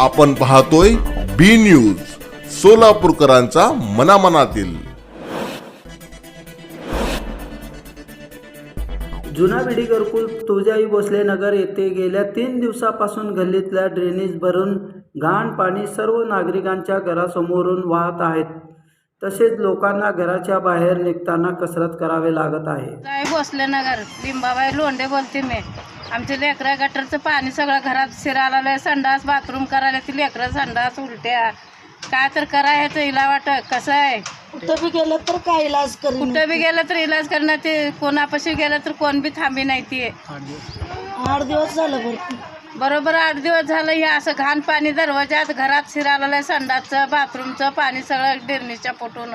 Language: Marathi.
आपण पाहतोय बी न्यूज सोलापूरकरांचा मनामनातील. जुना बिडी घरकुल तुळजाई भोसले नगर येथे गेल्या तीन दिवसापासून गल्लीतल्या ड्रेनेज भरून घाण पाणी सर्व नागरिकांच्या घरासमोरून वाहत आहेत. तसेच लोकांना घराच्या बाहेर निघताना कसरत करावे लागत आहे. नगर लिंबाबाई लोंढे बोलते मी. आमच्या लेकरा गटरचं पाणी सगळं घरात शिरायला संडास बाथरूम करायला ती लेकरं संडास उलट्या. काय तर करायचं हिला वाट कसं आहे? कुठं बी गेलं तर काय इलाज करीन? कुठं बी गेलं तर इलाज करणं ते कोणापाशी गेलं तर कोण बी थांबी नाही ती. आठ दिवस झालं भरपूर बरोबर आठ दिवस झालं हे असं घाण पाणी दरवाजात घरात शिरायला संडासचं बाथरूमचं पाणी सगळं डिरणीच्या पोटून.